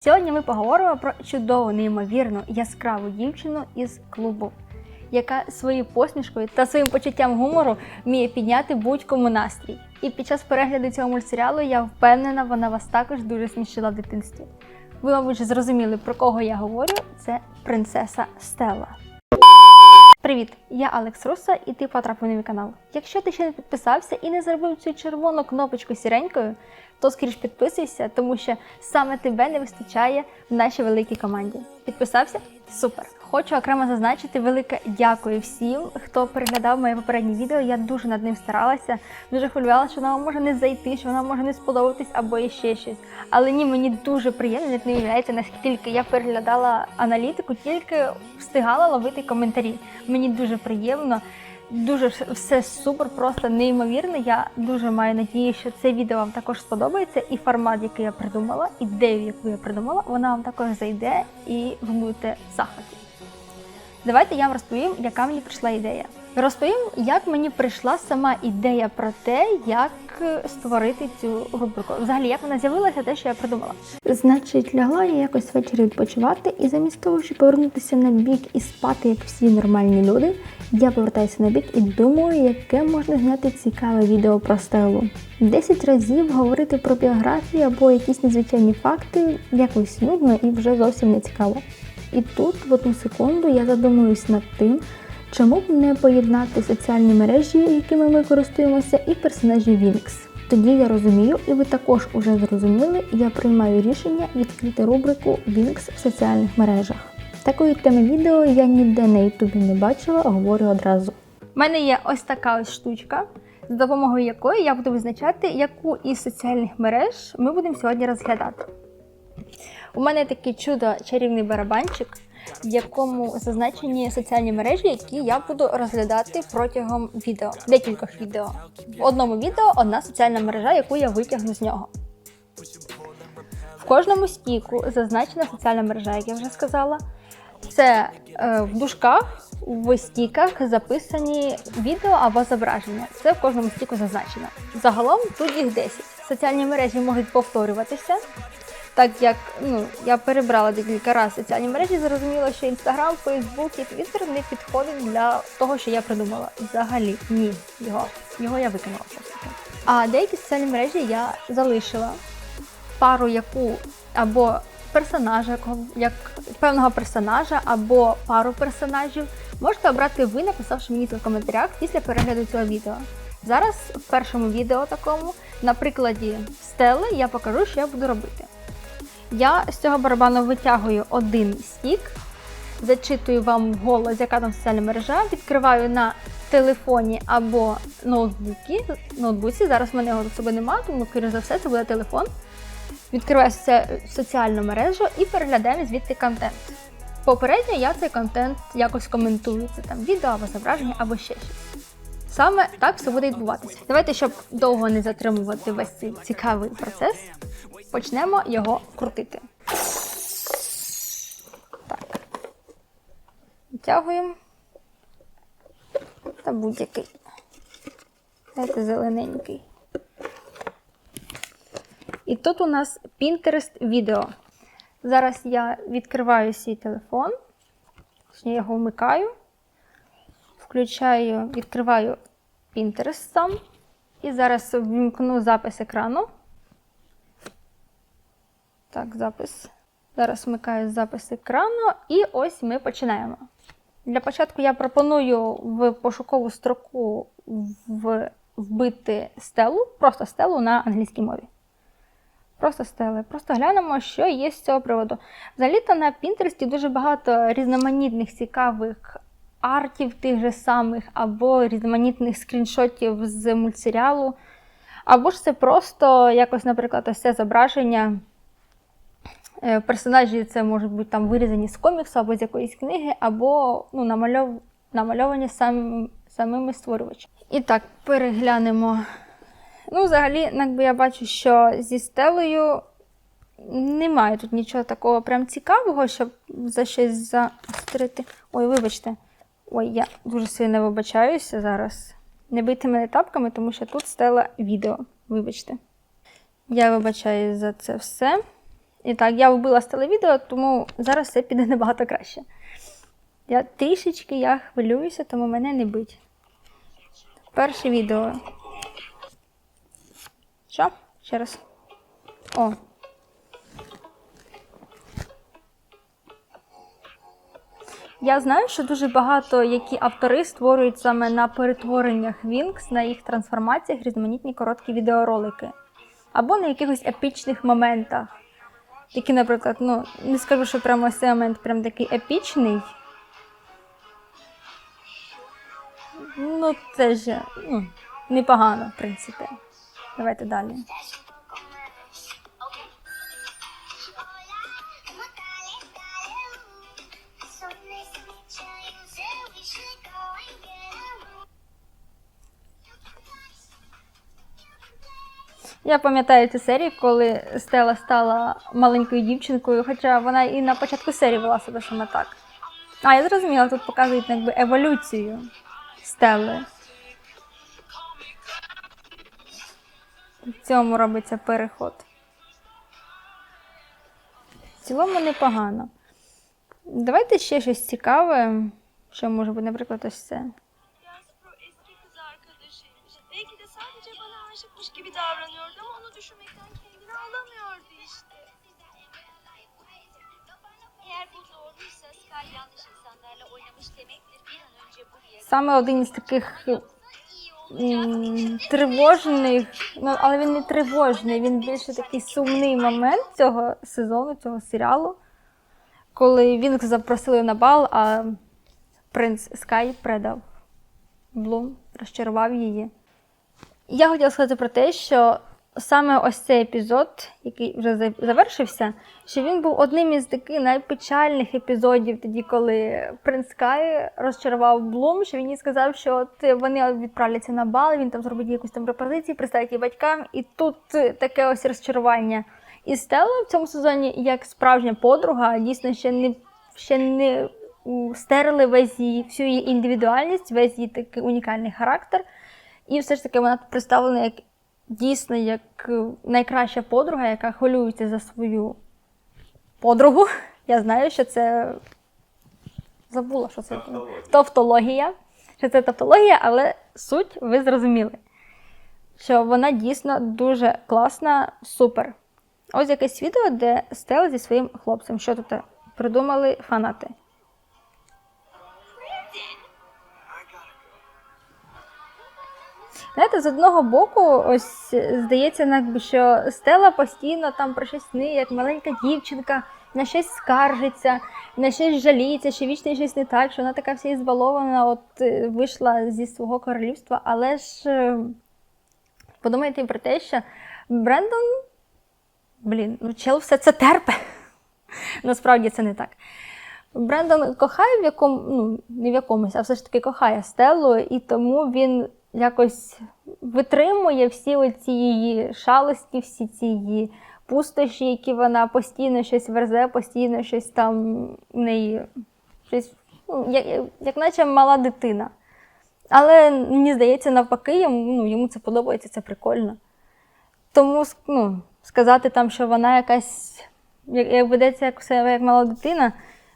Сьогодні ми поговоримо про чудову, неймовірну, яскраву дівчину із клубу, яка своєю посмішкою та своїм почуттям гумору вміє підняти будь-кому настрій. І під час перегляду цього мультсеріалу я впевнена, вона вас також дуже смішила в дитинстві. Ви, мабуть, зрозуміли, про кого я говорю. Це принцеса Стелла. Привіт, я Алекс Руса, і ти потрапив на мій канал. Якщо ти ще не підписався і не зробив цю червону кнопочку сіренькою, то скоріш підписуйся, тому що саме тебе не вистачає в нашій великій команді. Підписався? Супер! Хочу окремо зазначити велике дякую всім, хто переглядав моє попереднє відео. Я дуже над ним старалася, дуже хвилювалася, що воно може не зайти, що воно може не сподобатись або ще щось. Але ні, мені дуже приємно, як не уявляєте, наскільки я переглядала аналітику, тільки встигала ловити коментарі. Мені дуже приємно. Дуже все супер, просто неймовірно. Я дуже маю надію, що це відео вам також сподобається, і формат, який я придумала, ідею, яку я придумала, вона вам також зайде і ви будете в захваті. Давайте я вам розповім, яка мені прийшла ідея. Розповім, як мені прийшла сама ідея про те, як е, створити цю рубрику. Взагалі, як вона з'явилася, те, що я придумала. Значить, лягла я якось ввечері відпочивати, і замість того, щоб повернутися на бік і спати, як всі нормальні люди, я повертаюся на бік і думаю, яке можна зняти цікаве відео про стелу. Десять разів говорити про біографію або якісь незвичайні факти якось нудно і вже зовсім не цікаво. І тут, в одну секунду, я задумуюсь над тим, чому б не поєднати соціальні мережі, якими ми користуємося, і персонажі Вінкс. Тоді я розумію, і ви також уже зрозуміли, я приймаю рішення відкрити рубрику Вінкс в соціальних мережах. Такої теми відео я ніде на Ютубі не бачила, говорю одразу. У мене є ось така ось штучка, за допомогою якої я буду визначати, яку із соціальних мереж ми будемо сьогодні розглядати. У мене такий чудо чарівний барабанчик, в якому зазначені соціальні мережі, які я буду розглядати протягом відео, декількох відео. В одному відео одна соціальна мережа, яку я витягну з нього. В кожному стіку зазначена соціальна мережа, як я вже сказала. Це е, в дужках, в стіках записані відео або зображення. Це в кожному стіку зазначено. Загалом тут їх 10. Соціальні мережі можуть повторюватися. Так як ну, я перебрала декілька разів соціальні мережі, зрозуміло, що Інстаграм, Фейсбук і Твіттер не підходить для того, що я придумала. Взагалі, ні, його, його я викинула все ж таки. А деякі соціальні мережі я залишила. Пару яку або персонажа, як певного персонажа, або пару персонажів можете обрати ви, написавши мені це в коментарях після перегляду цього відео. Зараз в першому відео такому, на прикладі стели, я покажу, що я буду робити. Я з цього барабану витягую один стік, зачитую вам голос, яка там соціальна мережа, відкриваю на телефоні або ноутбуці. ноутбуці. Зараз в мене його до себе немає, тому, скоріш за все, це буде телефон. Відкриваю соці- соціальну мережу і переглядаємо звідти контент. Попередньо я цей контент якось коментую. Це там відео або зображення, або ще щось. Саме так все буде відбуватися. Давайте, щоб довго не затримувати весь цей цікавий процес, почнемо його крутити. Так. Витягуємо. Та будь-який. Це зелененький. І тут у нас Pinterest відео. Зараз я відкриваю свій телефон, я його вмикаю, включаю, відкриваю Pinterest сам. І зараз вімкну запис екрану. Так, запис. Зараз вмикаю запис екрану, і ось ми починаємо. Для початку я пропоную в пошукову строку в, вбити стелу, просто стелу на англійській мові. Просто стели. Просто глянемо, що є з цього приводу. Взагалі-то на Пінтересті дуже багато різноманітних цікавих артів тих же самих, або різноманітних скріншотів з мультсеріалу. Або ж це просто якось, наприклад, ось це зображення. Е, Персонажі це можуть бути там вирізані з коміксу або з якоїсь книги, або ну, намальов... намальовані сам... самими створювачами. І так, переглянемо. Ну, взагалі, якби я бачу, що зі стелею немає тут нічого такого прям цікавого, щоб за щось заострити. Ой, вибачте. Ой, я дуже сильно вибачаюся зараз. Не бийте мене тапками, тому що тут стела відео. Вибачте. Я вибачаюсь за це все. І так, я вбила з телевідео, тому зараз все піде набагато краще. Я трішечки я хвилююся, тому мене не бить. Перше відео. Що? Ще раз. О. Я знаю, що дуже багато які автори створюють саме на перетвореннях Wings, на їх трансформаціях різноманітні короткі відеоролики. Або на якихось епічних моментах. Які, наприклад, ну, не скажу, що прямо ось цей момент прям такий епічний. Ну, це ж ну, непогано, в принципі. Давайте далі. Я пам'ятаю цю серію, коли Стела стала маленькою дівчинкою, хоча вона і на початку серії вела себе саме так. А, я зрозуміла, тут показують якби еволюцію Стелли. В цьому робиться переход. В цілому непогано. Давайте ще щось цікаве, що може бути, наприклад, ось це. Belki de sadece bana aşıkmış gibi davranıyordu düşünmekten kendini alamıyordu işte. Eğer bu doğruysa Sky yanlış insanlarla oynamış demektir. Bir an önce buraya Саме один із таких м, тривожних, ну але він не тривожний, він більше такий сумний момент цього сезону, цього серіалу, коли він запросили на бал, а принц Скай предав Блум, розчарував її. Я хотіла сказати про те, що саме ось цей епізод, який вже завершився, що він був одним із таких найпечальних епізодів, тоді, коли принц Кай розчарував Блум, що він їй сказав, що от вони відправляться на бал, він там зробить якусь там пропозицію, представить її батькам, і тут таке ось розчарування. І Стелла в цьому сезоні, як справжня подруга, дійсно ще не ще не стерли весь її всю її індивідуальність, весь її такий унікальний характер. І все ж таки вона представлена як дійсно як е, найкраща подруга, яка хвилюється за свою подругу. Я знаю, що це забула, що це Тавтологія. тавтологія. Що це тавтологія, але суть ви зрозуміли. Що вона дійсно дуже класна, супер. Ось якесь відео, де Стелла зі своїм хлопцем. Що тут придумали фанати. Знаєте, з одного боку, ось здається, якби, що Стела постійно там про щось сни, як маленька дівчинка, на щось скаржиться, на щось жаліється, що вічно щось не так, що вона така вся ізбалована, от е, вийшла зі свого королівства. Але ж е, подумайте про те, що Брендон, блін, ну чел все це терпе. Насправді це не так. Брендон кохає в якому, ну, не в якомусь, а все ж таки кохає Стеллу, і тому він якось витримує всі оці її шалості, всі ці її пустощі, які вона постійно щось верзе, постійно щось там в неї щось, ну, як, як наче мала дитина. Але мені здається, навпаки, йому, ну, йому це подобається, це прикольно. Тому ну, сказати там, що вона якась як, як ведеться як себе як мала дитина.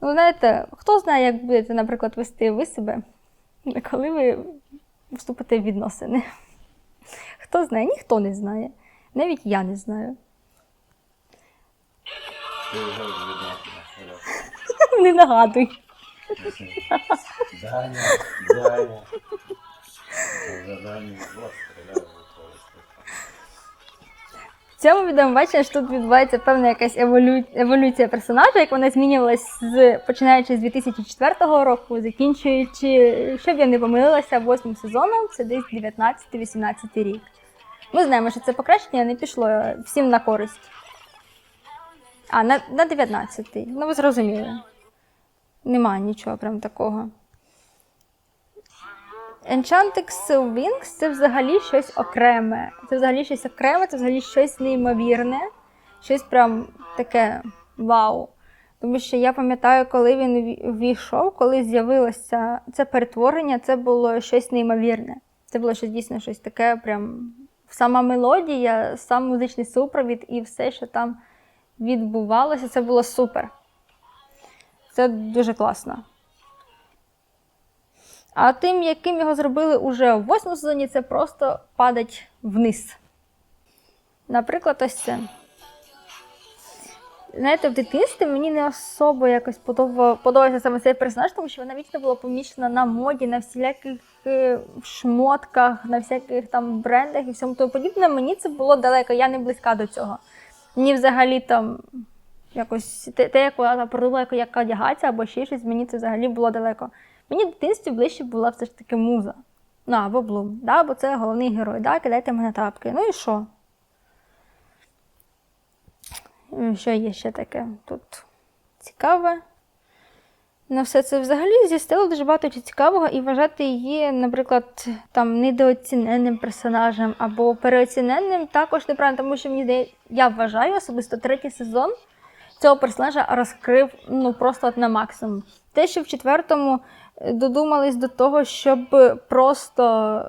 Ну, знаєте, хто знає, як будете, наприклад, вести ви себе, коли ви вступите в відносини? Хто знає? Ніхто не знає. Навіть я не знаю. Вже. Не нагадуй. Даня, Даня. Стріляв у цьому відео ми що тут відбувається певна якась еволю... еволюція персонажа, як вона змінювалась з починаючи з 2004 року, закінчуючи, щоб я не помилилася, восьмим сезоном, це десь 19-18 рік. Ми знаємо, що це покращення не пішло всім на користь. А, на, на 19-й. Ну, ви зрозуміли. Нема нічого прям такого. Enchanted Wings це взагалі щось окреме. Це взагалі щось окреме, це взагалі щось неймовірне, щось прям таке вау. Тому що я пам'ятаю, коли він війшов, коли з'явилося це перетворення, це було щось неймовірне. Це було щось дійсно щось таке, прям сама мелодія, сам музичний супровід і все, що там відбувалося, це було супер. Це дуже класно. А тим, яким його зробили уже в восьмому сезоні, це просто падать вниз. Наприклад, ось це. Знаєте, в дитинстві мені не особо якось подобав- подобався саме цей персонаж, тому що вона вічно була помічена на моді, на всіляких е, шмотках, на всяких там брендах і всьому тому подібне. Мені це було далеко, я не близька до цього. Мені взагалі там якось те, як вона придумала, як, як одягатися або ще щось, мені це взагалі було далеко. Мені в дитинстві ближче була все ж таки муза. Ну, або Блум, да, бо це головний герой. Да, кидайте мене тапки. Ну і що? Що є ще таке тут цікаве? На все це взагалі зі стилу дуже багато цікавого, і вважати її, наприклад, там недооціненним персонажем або переоціненним також неправильно, тому що мені я вважаю особисто третій сезон цього персонажа розкрив ну просто от на максимум. Те, що в четвертому додумались до того, щоб просто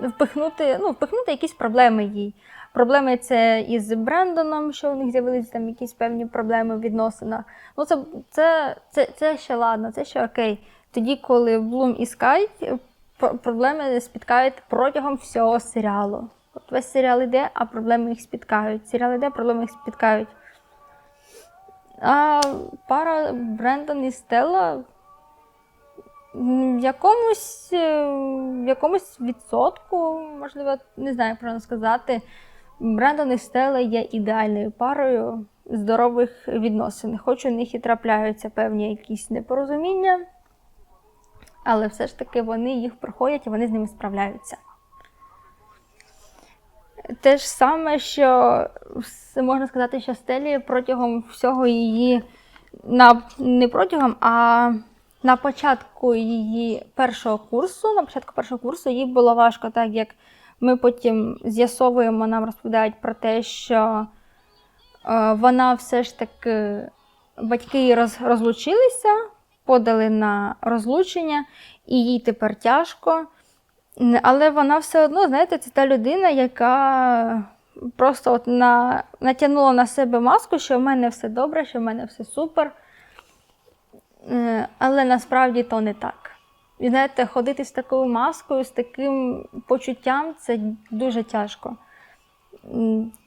впихнути, ну, впихнути якісь проблеми їй. Проблеми це із Брендоном, що у них з'явилися там якісь певні проблеми в відносинах. Ну, це, це, це, це ще ладно, це ще окей. Тоді, коли Блум і Скай проблеми спіткають протягом всього серіалу. От весь серіал іде, а проблеми їх спіткають. Серіал іде, проблеми їх спіткають. А пара Брендон і Стелла в якомусь, е, в якомусь відсотку, можливо, не знаю, як правильно сказати. Брендон і Стелла є ідеальною парою здорових відносин. Хоч у них і трапляються певні якісь непорозуміння, але все ж таки вони їх проходять і вони з ними справляються. Те ж саме, що можна сказати, що Стелі протягом всього її, на, не протягом, а на початку її першого курсу, на початку першого курсу їй було важко, так як ми потім з'ясовуємо, нам розповідають про те, що е, вона все ж таки батьки її роз, розлучилися, подали на розлучення, і їй тепер тяжко. Але вона все одно, знаєте, це та людина, яка просто от на, натягнула на себе маску, що в мене все добре, що в мене все супер. Е, Але насправді то не так. І знаєте, ходити з такою маскою, з таким почуттям це дуже тяжко.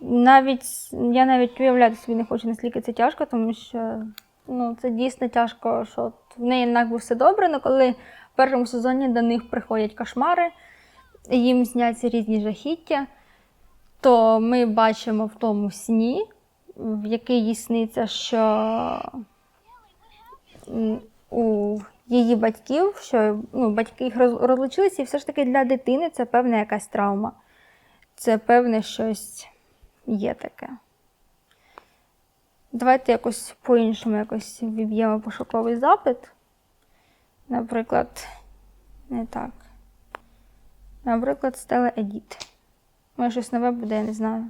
Навіть я навіть уявляти собі не хочу, наскільки це тяжко, тому що ну, це дійсно тяжко, що от в неї якби все добре, але коли в першому сезоні до них приходять кошмари, їм сняться різні жахіття, то ми бачимо в тому сні, в який їй сниться, що у її батьків, що ну, батьки їх розлучилися, і все ж таки для дитини це певна якась травма. Це певне щось є таке. Давайте якось по-іншому якось віб'ємо пошуковий запит. Наприклад, не так. Наприклад, Стела Едіт. Може, щось нове буде, я не знаю.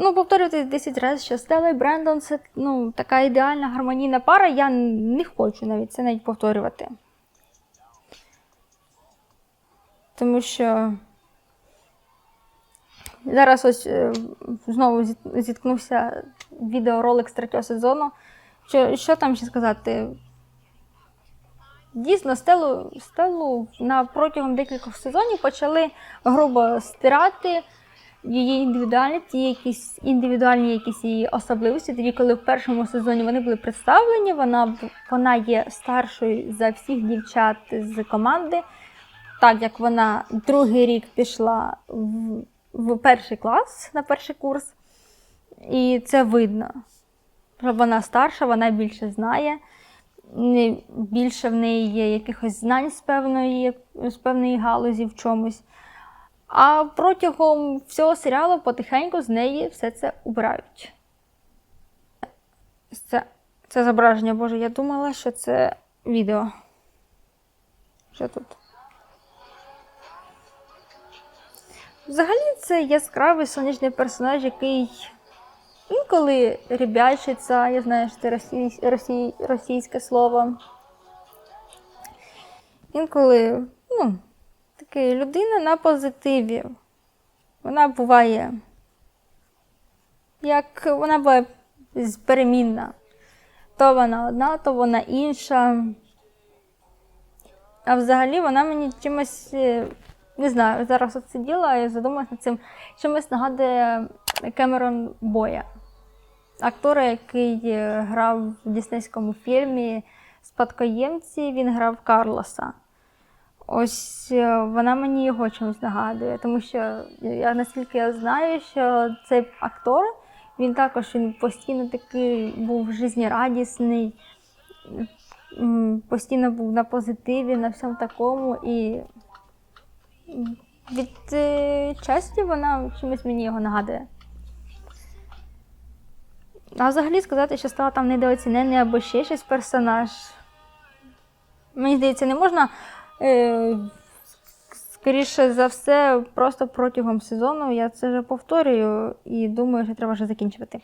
Ну, повторювати 10 разів, що Стелла і Брендон це ну, така ідеальна гармонійна пара. Я не хочу навіть це навіть повторювати. Тому що зараз ось е, знову зіткнувся відеоролик з третього сезону. Що, що там ще сказати? Дійсно, стелу, стелу на протягом декількох сезонів почали грубо стирати її індивідуальність, її якісь індивідуальні якісь її особливості. Тоді, коли в першому сезоні вони були представлені, вона, вона є старшою за всіх дівчат з команди. Так як вона другий рік пішла в, в перший клас на перший курс, і це видно. Що вона старша, вона більше знає, більше в неї є якихось знань з певної, з певної галузі в чомусь. А протягом всього серіалу потихеньку з неї все це убирають. Це, це зображення, Боже, я думала, що це відео. Що тут? Взагалі, це яскравий сонячний персонаж, який інколи рібячиться, я знаю, що це росій, росій, російське слово. Інколи, ну, таки людина на позитиві. Вона буває, як вона буває перемінна. То вона одна, то вона інша. А взагалі вона мені чимось, е, не знаю, зараз от сиділа і задумалася над цим, чимось нагадує Кемерон Боя, актора, який е, грав в діснейському фільмі Спадкоємці, він грав Карлоса. Ось е, вона мені його чимось нагадує, тому що я наскільки я знаю, що цей актор він також він постійно такий був жизнерадісний, постійно був на позитиві, на всьому такому. І від е, часті вона чимось мені його нагадує. А взагалі сказати, що стала там недооцінений або ще щось персонаж. Мені здається, не можна. Е, скоріше за все, просто протягом сезону я це вже повторюю і думаю, що треба вже закінчувати.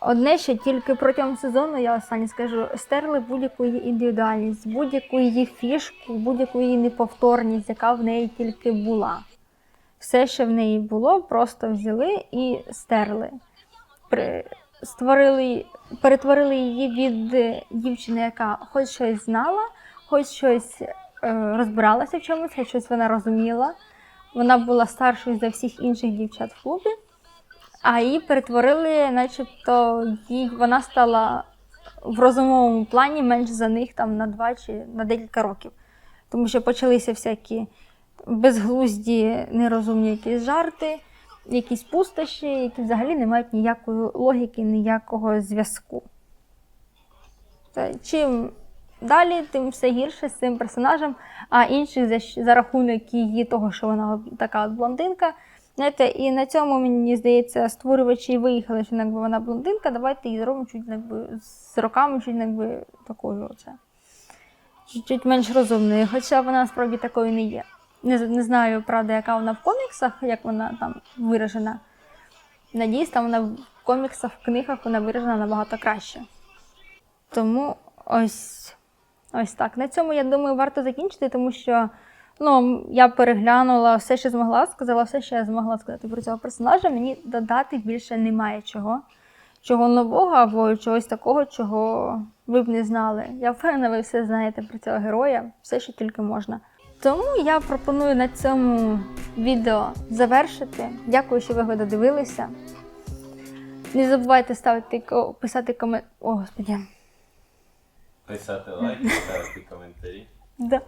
Одне ще тільки протягом сезону, я останнє скажу, стерли будь-яку її індивідуальність, будь-яку її фішку, будь-яку її неповторність, яка в неї тільки була. Все, що в неї було, просто взяли і стерли. Створили, перетворили її від дівчини, яка хоч щось знала, хоч щось розбиралася в чомусь, щось вона розуміла. Вона була старшою за всіх інших дівчат в клубі, а її перетворили, начебто, їй, вона стала в розумовому плані менш за них там, на два чи на декілька років. Тому що почалися всякі безглузді, нерозумні якісь жарти, якісь пустощі, які взагалі не мають ніякої логіки, ніякого зв'язку. Чим далі, тим все гірше з цим персонажем, а інших за, за рахунок її того, що вона така от блондинка. Знаєте, і на цьому, мені здається, створювачі виїхали, що якби вона блондинка, давайте її зробимо чуть якби, з роками, чуть якби такою оце. Чуть менш розумною, хоча вона насправді такою не є. Не, не знаю, правда, яка вона в коміксах, як вона там виражена. Надіюсь, там вона в коміксах, в книгах вона виражена набагато краще. Тому ось, ось так. На цьому, я думаю, варто закінчити, тому що ну, я переглянула все, що змогла, сказала все, що я змогла сказати про цього персонажа. Мені додати більше немає чого. Чого нового або чогось такого, чого ви б не знали. Я впевнена, ви все знаєте про цього героя, все, що тільки можна. Тому я пропоную на цьому відео завершити. Дякую, що ви його додивилися. Не забувайте ставити писати комент. О, господи. Писати лайки, ставити коментарі. Да.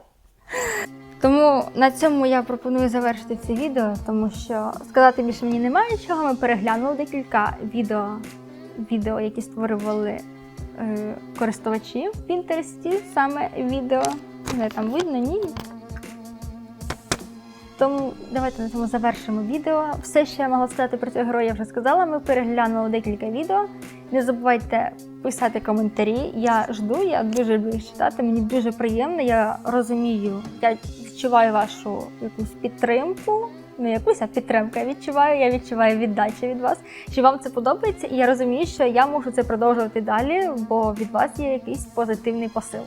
Тому на цьому я пропоную завершити це відео, тому що сказати більше мені немає чого. Ми переглянули декілька відео, відео які створювали е, користувачі в Пінтересті, саме відео. Не там видно, ні. Тому давайте на цьому завершимо відео. Все, що я могла сказати про цього героя, я вже сказала. Ми переглянули декілька відео. Не забувайте писати коментарі. Я жду, я дуже люблю читати. Мені дуже приємно. Я розумію, я відчуваю вашу якусь підтримку. Не якусь, а підтримку я відчуваю. Я відчуваю віддачу від вас, що вам це подобається, і я розумію, що я можу це продовжувати далі, бо від вас є якийсь позитивний посил.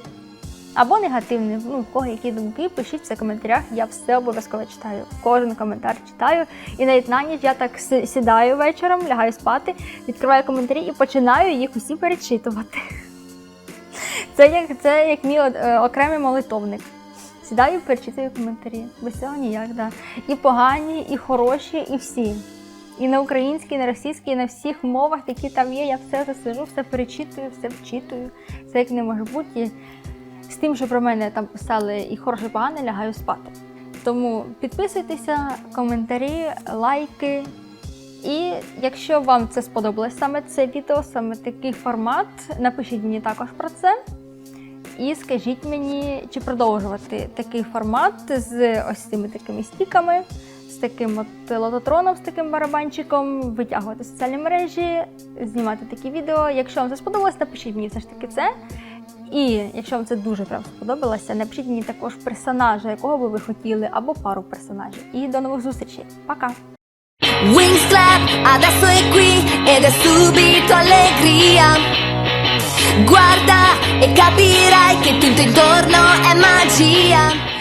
Або негативний, ну, в кого які думки, пишіть все в коментарях, я все обов'язково читаю. Кожен коментар читаю. І навіть на ніч я так сідаю вечором, лягаю спати, відкриваю коментарі і починаю їх усі перечитувати. Це як, це як мій е, окремий молитовник. Сідаю, перечитую коментарі. Без цього ніяк, да. І погані, і хороші, і всі. І на українській, і на російській, і на всіх мовах, які там є, я все засижу, все перечитую, все вчитую, все як не може бути. З тим, що про мене там писали і хороше, погане, лягаю спати. Тому підписуйтеся, коментарі, лайки. І якщо вам це сподобалось саме це відео, саме такий формат, напишіть мені також про це. І скажіть мені, чи продовжувати такий формат з ось цими такими стіками, з таким от лототроном, з таким барабанчиком, витягувати соціальні мережі, знімати такі відео. Якщо вам це сподобалось, напишіть мені все ж таки це. І якщо вам це дуже прям сподобалося, напишіть мені також персонажа, якого би ви хотіли, або пару персонажів. І до нових зустрічей. Пока! Wings clap, adesso è qui ed è subito allegria. Guarda e capirai che tutto intorno è magia.